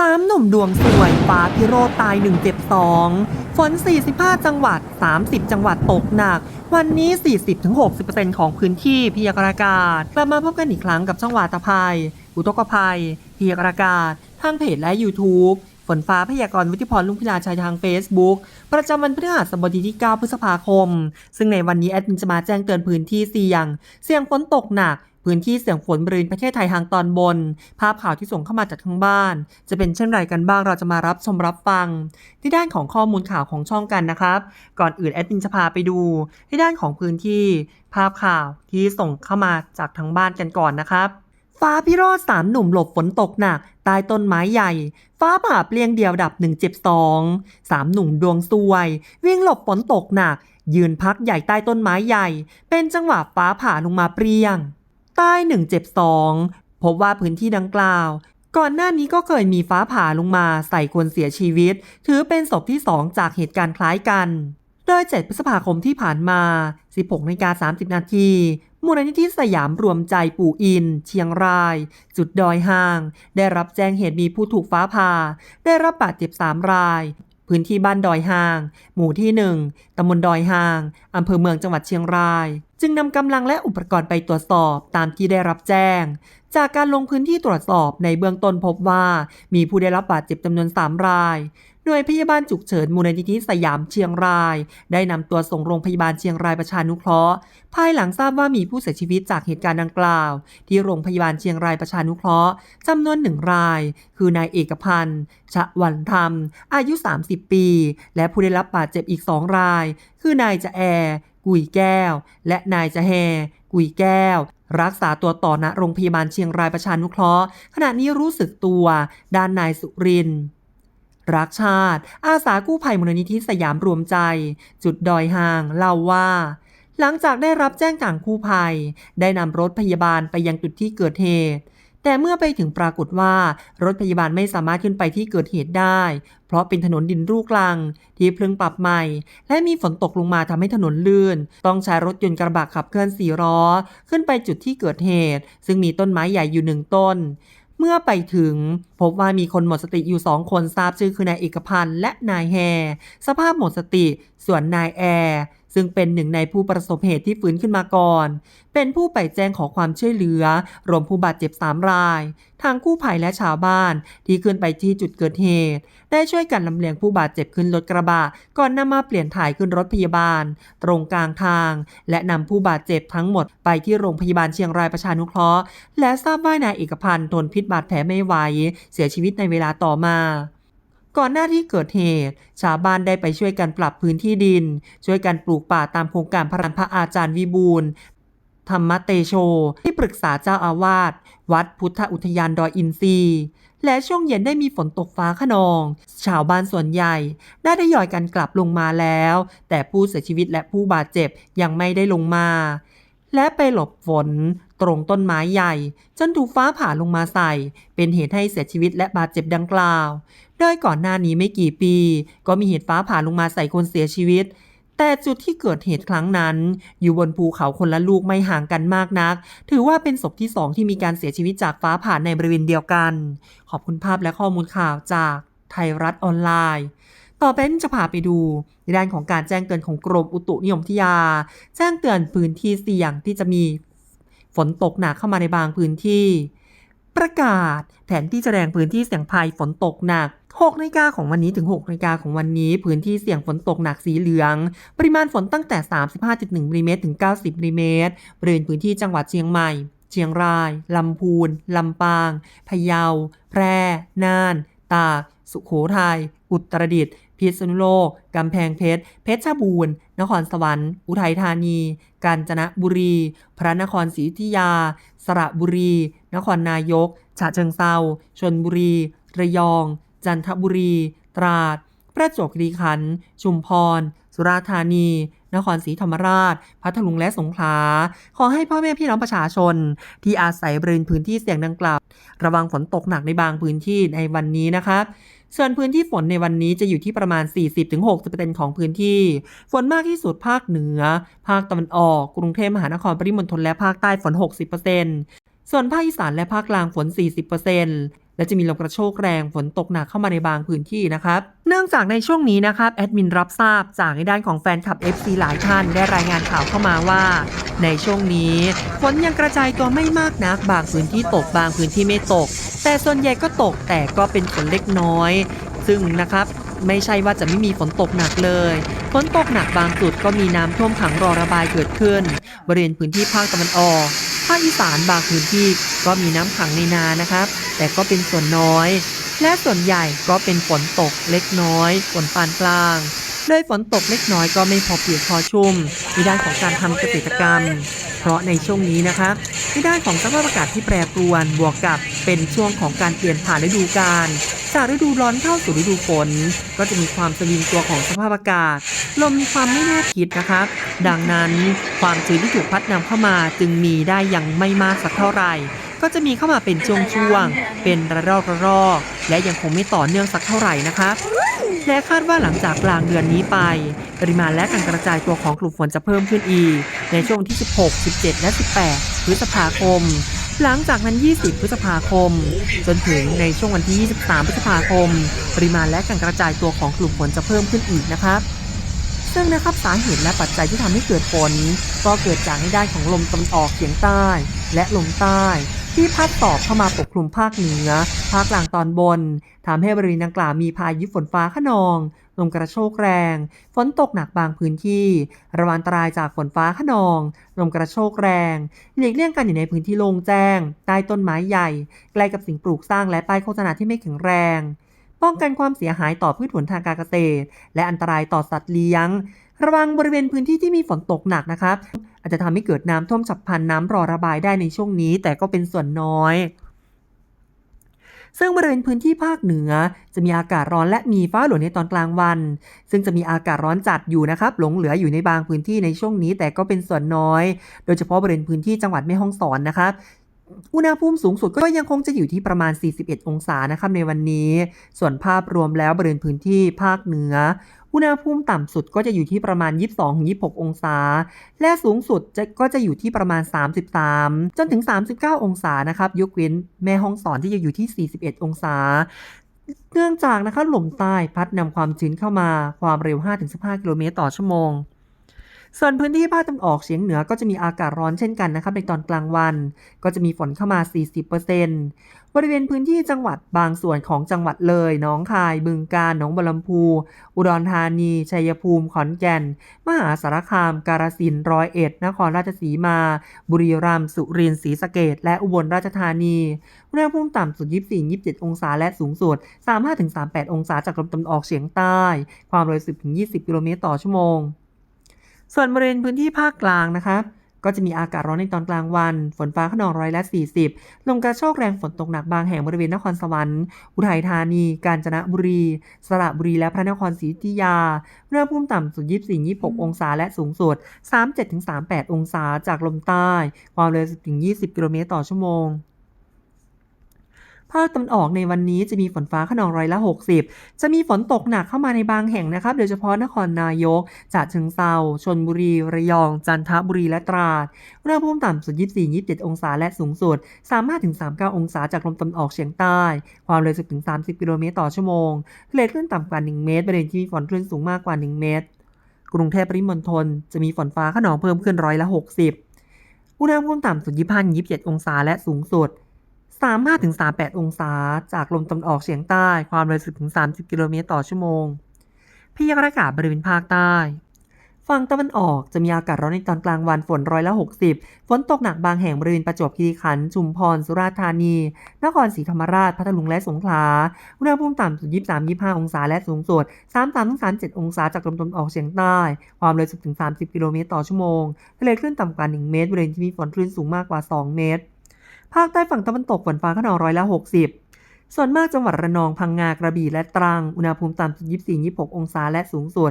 สามหนุ่มดวงสวยฟ้าพิโรธตาย1เจ็บ2ฝน 45 จังหวัด 30 จังหวัดตกหนัก วันนี้ 40-60%ของพื้นที่พยากรณ์อากาศ กลับมาพบกันอีกครั้งกับช่องวาตภัย อุทกภัยพยากรณ์อากาศ ทางเพจและ YouTube ฝนฟ้าพยากรณ์วิทยพรลุงพิลาชัยทาง Facebook ประจำวันพฤหัสบดีที่ 9 พฤษภาคม ซึ่งในวันนี้แอดมินจะมาแจ้งเตือนพื้นที่เสี่ยง เสี่ยงฝนตกหนัก พื้นที่เสี่ยงฝนบริเวณประเทศไทยทางตอนบน ภาพข่าวที่ส่งเข้ามาจากทางบ้าน จะเป็นเช่นไรกันบ้างเราจะมารับชมรับฟัง ที่ด้านของข้อมูลข่าวของช่องกันนะครับ ก่อนอื่นแอดมินจะพาไปดู ที่ด้านของพื้นที่ ภาพข่าวที่ส่งเข้ามาจากทางบ้านกันก่อนนะครับฟ้าพิโรธสามหนุ่มหลบฝนตกหนักใต้ต้นไม้ใหญ่ ฟ้าผ่าเปลี่ยงเดียวดับหนึ่งเจ็บสองสามหนุ่มดวงซวย วิ่งหลบฝนตกหนัก ยืนพักใหญ่ใต้ต้นไม้ใหญ่ เป็นจังหวะฟ้าผ่าลงมาเปรี้ยง ใต้หนึ่งเจ็บสองพบว่าพื้นที่ดังกล่าว ก่อนหน้านี้ก็เคยมีฟ้าผ่าลงมาใส่คนเสียชีวิต ถือเป็นศพที่2จากเหตุการณ์คล้ายกัน โดย 7 พฤษภาคมที่ผ่านมา 16นกา30 นาทีมูลนิธิสยามรวมใจปู่อิน เชียงราย จุดดอยห่าง ได้รับแจ้งเหตุมีผู้ถูกฟ้าผ่า ได้รับบาดเจ็บ 3 ราย พื้นที่บ้านดอยห่าง หมู่ที่ 1ตำบลดอยห่าง อำเภอเมืองจังหวัดเชียงราย จึงนำกำลังและอุปกรณ์ไปตรวจสอบตามที่ได้รับแจ้ง จากการลงพื้นที่ตรวจสอบในเบื้องต้นพบว่า มีผู้ได้รับบาดเจ็บจำนวน 3 รายหน่วยพยาบาลฉุกเฉินมูลนิธิสยามเชียงราย ได้นำตัวส่งโรงพยาบาลเชียงรายประชานุเคราะห์ ภายหลังทราบว่ามีผู้เสียชีวิตจากเหตุการณ์ดังกล่าว ที่โรงพยาบาลเชียงรายประชานุเคราะห์จำนวนหนึ่งราย คือนายเอกพันธ์ชะวันธรรม อายุ 30 ปี และผู้ได้รับบาดเจ็บอีก2ราย คือนายจะแอ กุยแก้ว และนายจะแฮกุยแก้ว รักษาตัวต่อณโรงพยาบาลเชียงรายประชานุเคราะห์ ขณะนี้รู้สึกตัว ด้านนายสุรินร์รักชาติ อาสากู้ภัยมูลนิธิสยามรวมใจ จุดดอยห่างเล่าว่า หลังจากได้รับแจ้งจากกู้ภัย ได้นำรถพยาบาลไปยังจุดที่เกิดเหตุ แต่เมื่อไปถึงปรากฏว่ารถพยาบาลไม่สามารถขึ้นไปที่เกิดเหตุได้ เพราะเป็นถนนดินลูกลัง ที่เพิ่งปรับใหม่ และมีฝนตกลงมาทำให้ถนนลื่น ต้องใช้รถยนต์กระบะขับเคลื่อนสี่ล้อ ขึ้นไปจุดที่เกิดเหตุ ซึ่งมีต้นไม้ใหญ่อยู่หนึ่งต้นเมื่อไปถึงพบว่ามีคนหมดสติอยู่สองคนทราบชื่อคือนายเอกพันธ์และนายแฮ สภาพหมดสติ ส่วนนายแอร์ ซึ่งเป็นหนึ่งในผู้ประสบเหตุที่ฟื้นขึ้นมาก่อน เป็นผู้ไปแจ้งขอความช่วยเหลือ รวมผู้บาดเจ็บสามราย ทางกู้ภัยและชาวบ้านที่ขึ้นไปที่จุดเกิดเหตุ ได้ช่วยกันลำเลียงผู้บาดเจ็บขึ้นรถกระบะ ก่อนนำมาเปลี่ยนถ่ายขึ้นรถพยาบาล ตรงกลางทาง และนำผู้บาดเจ็บทั้งหมดไปที่โรงพยาบาลเชียงรายประชานุเคราะห์ และทราบว่านายเอกพันธ์ทนพิษบาดแผลไม่ไหว เสียชีวิตในเวลาต่อมา ก่อนหน้าที่เกิดเหตุ ชาวบ้านได้ไปช่วยกันปรับพื้นที่ดิน ช่วยกันปลูกป่าตามโครงการพระรันพระอาจารย์วิบูลธรรมเตโช ที่ปรึกษาเจ้าอาวาส วัดพุทธอุทยานดอยอินทรีย์และช่วงเย็นได้มีฝนตกฟ้าขนอง ชาวบ้านส่วนใหญ่ได้ทยอยกันกลับลงมาแล้ว แต่ผู้เสียชีวิตและผู้บาดเจ็บยังไม่ได้ลงมา และไปหลบฝน ตรงต้นไม้ใหญ่ จนถูกฟ้าผ่าลงมาใส่ เป็นเหตุให้เสียชีวิตและบาดเจ็บดังกล่าว โดยก่อนหน้านี้ไม่กี่ปี ก็มีเหตุฟ้าผ่าลงมาใส่คนเสียชีวิต แต่จุดที่เกิดเหตุครั้งนั้น อยู่บนภูเขาคนละลูกไม่ห่างกันมากนัก ถือว่าเป็นศพที่สองที่มีการเสียชีวิตจากฟ้าผ่าในบริเวณเดียวกัน ขอบคุณภาพและข้อมูลข่าวจากไทยรัฐออนไลน์ ต่อไปจะพาไปดูในด้านของการแจ้งเตือนของกรมอุตุนิยมวิทยา แจ้งเตือนพื้นที่เสี่ยงที่จะมีฝนตกหนักเข้ามาในบางพื้นที่ ประกาศแผนที่แสดงพื้นที่เสี่ยงภัยฝนตกหนัก6นาฬิกาของวันนี้ถึง6นาฬิกาของวันนี้ พื้นที่เสี่ยงฝนตกหนักสีเหลือง ปริมาณฝนตั้งแต่ 35.1มิลลิเมตรถึง 90มิลลิเมตรบริเวณพื้นที่จังหวัดเชียงใหม่เชียงราย ลำพูน ลำปาง พะเยา แพร่ น่าน ตาก สุโขทัย อุตรดิตถ์ พิษณุโลก กำแพงเพชร เพชรบูรณ์ นครสวรรค์ อุทัยธานี กาญจนบุรี พระนครศรีอยุธยา สระบุรี นครนายก ฉะเชิงเซาชนบุรี ระยอง จันทบุรี ตราด ประจวบคีรีขันธ์ ชุมพร สุราษฎร์ธานี นครศรีธรรมราช พัทลุงและสงขลา ขอให้พ่อแม่พี่น้องประชาชน ที่อาศัยบริเวณพื้นที่เสี่ยงดังกล่าว ระวังฝนตกหนักในบางพื้นที่ในวันนี้นะครับ ส่วนพื้นที่ฝนในวันนี้จะอยู่ที่ประมาณ 40-60%ของพื้นที่ ฝนมากที่สุดภาคเหนือ ภาคตะวันออก กรุงเทพมหานครปริมณฑลและภาคใต้ฝน 60%ส่วนภาคอีสานและภาคกลางฝน 40% และจะมีลมกระโชกแรงฝนตกหนักเข้ามาในบางพื้นที่นะครับ เนื่องจากในช่วงนี้นะครับแอดมินรับทราบจากในด้านของแฟนคลับ FC หลายท่านได้รายงานข่าวเข้ามาว่า ในช่วงนี้ฝนยังกระจายตัวไม่มากนัก บางพื้นที่ตกบางพื้นที่ไม่ตก แต่ส่วนใหญ่ก็ตกแต่ก็เป็นฝนเล็กน้อย ซึ่งนะครับไม่ใช่ว่าจะไม่มีฝนตกหนักเลย ฝนตกหนักบางจุดก็มีน้ำท่วมขังรอระบายเกิดขึ้น บริเวณพื้นที่ภาคตะวันออก ภาคอีสานบางพื้นที่ก็มีน้ำขังในนานะครับ แต่ก็เป็นส่วนน้อย และส่วนใหญ่ก็เป็นฝนตกเล็กน้อยฝนปานกลางโดยฝนตกเล็กน้อยก็ไม่พอเปียกพอชุ่มในด้านของการทำเกษตรกรรม เพราะในช่วงนี้นะครับในด้านของสภาพอากาศที่แปรปรวนบวกกับเป็นช่วงของการเปลี่ยนผ่านฤดูกาลจากฤดูร้อนเข้าสู่ฤดูฝน ก็จะมีความสวิงตัวของสภาพอากาศ ลมมีความไม่แน่ทิศนะครับดังนั้นความชื้นที่ถูกพัดนำเข้ามาจึงมีได้อยังไม่มากสักเท่าไหร่ ก็จะมีเข้ามาเป็นช่วงๆ เป็นระลอกระลอก และยังคงไม่ต่อเนื่องสักเท่าไหร่นะครับและคาดว่าหลังจากกลางเดือนนี้ไป ปริมาณและการกระจายตัวของกลุ่มฝนจะเพิ่มขึ้นอีก ในช่วงที่ 16 17 และ 18 พฤษภาคม หลังจากนั้น 20 พฤษภาคม จนถึงในช่วงวันที่ 23 พฤษภาคม ปริมาณและการกระจายตัวของกลุ่มฝนจะเพิ่มขึ้นอีกนะครับซึ่งนะครับสาเหตุและปัจจัยที่ทำให้เกิดฝนก็เกิดจากในด้านของลมตะวันออกเฉียงใต้ และลมใต้ ที่พัดตอบเข้ามาปกคลุมภาคเหนือ ภาคกลางตอนบนทำให้บริเวณดังกล่าวมีพายุฝนฟ้าขนอง ลมกระโชกแรง ฝนตกหนักบางพื้นที่ ระวังอันตรายจากฝนฟ้าขนอง ลมกระโชกแรง หลีกเลี่ยงการอยู่ในพื้นที่โล่งแจ้ง ใต้ต้นไม้ใหญ่ ใกล้กับสิ่งปลูกสร้างและป้ายโฆษณาที่ไม่แข็งแรงป้องกันความเสียหายต่อพืชผลทางการเกษตร และอันตรายต่อสัตว์เลี้ยง ระวังบริเวณพื้นที่ที่มีฝนตกหนักนะครับอาจจะทำให้เกิดน้ำท่วมฉับพลันน้ำรอระบายได้ในช่วงนี้ แต่ก็เป็นส่วนน้อยซึ่งบริเวณพื้นที่ภาคเหนือ จะมีอากาศร้อนและมีฟ้าหลวในตอนกลางวัน ซึ่งจะมีอากาศร้อนจัดอยู่นะครับ หลงเหลืออยู่ในบางพื้นที่ในช่วงนี้แต่ก็เป็นส่วนน้อย โดยเฉพาะบริเวณพื้นที่จังหวัดแม่ฮ่องสอนนะครับ อุณหภูมิสูงสุดก็ยังคงจะอยู่ที่ประมาณ 41 องศานะครับในวันนี้ ส่วนภาพรวมแล้วบริเวณพื้นที่ภาคเหนือ อุณหภูมิต่ำสุดก็จะอยู่ที่ประมาณ 22-26 องศา และสูงสุดจะก็จะอยู่ที่ประมาณ 33 จนถึง 39 องศานะครับยกเว้นแม่ห้องสอนที่จะอยู่ที่ 41 องศาเนื่องจากนะคะลมใต้พัดนำความชื้นเข้ามาความเร็ว 5-15 กิโลเมตรต่อชั่วโมง ส่วนพื้นที่ภาคตะวันออกเฉียงเหนือก็จะมีอากาศร้อนเช่นกันนะครับในตอนกลางวัน ก็จะมีฝนเข้ามา 40%บริเวณพื้นที่จังหวัดบางส่วนของจังหวัดเลยหนองคาย บึงกาฬหนองบัวลำพู อุดรธานี ชัยภูมิ ขอนแก่น มหาสารคาม กาฬสินธุ์ร้อยเอ็ด นครราชสีมา บุรีรัมย์ สุรินทร์ ศรีสะเกษและอุบลราชธานีอุณหภูมิต่ำสุด 24-27 องศา และสูงสุด 35-38 องศาจากลมตะวันออกเฉียงใต้ ความเร็ว 10-20 กิโลเมตรต่อชั่วโมง ส่วนบริเวณพื้นที่ภาคกลางนะครับก็จะมีอากาศร้อนในตอนกลางวัน ฝนฟ้าขนองร้อยละ 40 ลมกระโชกแรงฝนตกหนักบางแห่งบริเวณนครสวรรค์ อุทัยธานี กาญจนบุรี สระบุรี และพระนครศรีอยุธยาอุณหภูมิต่ำสุด 24-26 องศา และสูงสุด 37-38 องศาจากลมใต้ ความเร็ว10-20 กิโลเมตรต่อชั่วโมง ภาคตะวันออกในวันนี้จะมีฝนฟ้าขนองร้อยละ 60 จะมีฝนตกหนักเข้ามาในบางแห่งนะครับ โดยเฉพาะนครนายกฉะเชิงเซาชนบุรี ระยอง จันทบุรีและตราดอุณหภูมิต่ำสุด 24-27 องศาและสูงสุด 35-39 องศาจากลมตะวันออกเฉียงใต้ ความเร็ว10-30 กิโลเมตรต่อชั่วโมงทะเลคลื่นต่ำกว่า 1 เมตรบริเวณที่มีฝนคลื่นสูงมากกว่า 1 เมตร กรุงเทพปริมณฑลจะมีฝนฟ้าขนองเพิ่มขึ้นร้อยละ 60 อุณหภูมิต่ำสุด 25-27 องศาและสูงสุด 35-38 องศา จากลมตะวันออกเฉียงใต้ความเร็ว10-30 กิโลเมตรต่อชั่วโมงพยากรณ์อากาศบริเวณภาคใต้ ฝั่งตะวันออกจะมีอากาศร้อนในตอนกลางวันฝนร้อยละ 60 ฝนตกหนักบางแห่งบริเวณประจวบคีรีขันธ์ชุมพร สุราษฎร์ธานี นครศรีธรรมราช พัทลุงและสงขลา อุณหภูมิต่ำสุด 23-25 องศาและสูงสุด 33-37 องศาจากลมตะวันออกเฉียงใต้ ความเร็ว 10-30 กิโลเมตรต่อชั่วโมงทะเลคลื่นต่ำกว่า 1 เมตรบริเวณที่มีฝนคลื่นสูงมากกว่า 2 เมตร ภาคใต้ฝั่งตะวันตกฝนฟ้าขนองร้อยละ 60 ส่วนมากจังหวัดระนองพังงากระบี่และตรัง อุณหภูมิต่ำสุด 24-26 องศาและสูงสุด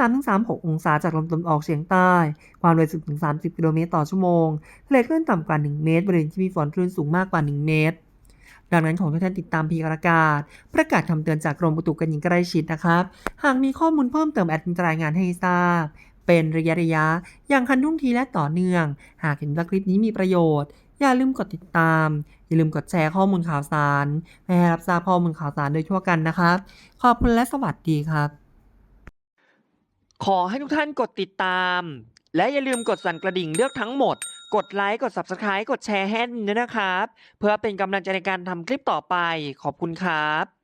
33-36 องศาจากลมตะวันออกเฉียงใต้ ความเร็ว10-30 กิโลเมตรต่อชั่วโมงทะเลคลื่นต่ำกว่า 1 เมตร บริเวณที่มีฝนคลื่นสูงมากกว่า 1 เมตรดังนั้นของทุกท่านติดตามพยากรณ์อากาศ ประกาศคำเตือนจากกรมอุตุกันอย่างใกล้ชิดนะครับ หากมีข้อมูลเพิ่มเติมแอดมินจะรายงานให้ทราบ เป็นระยะระยะ อย่างคันทุ่งทีและต่อเนื่อง หากเห็นว่าคลิปนี้มีประโยชน์ อย่าลืมกดติดตาม อย่าลืมกดแชร์ข้อมูลข่าวสารเพื่อให้รับทราบข้อมูลข่าวสารโดยทั่วกันนะครับ ขอบคุณและสวัสดีครับ ขอให้ทุกท่านกดติดตาม และอย่าลืมกดสั่นกระดิ่งเลือกทั้งหมด กดไลค์กด Subscribe กดแชร์ให้ด้วยนะครับ เพื่อเป็นกำลังใจในการทำคลิปต่อไปขอบคุณครับ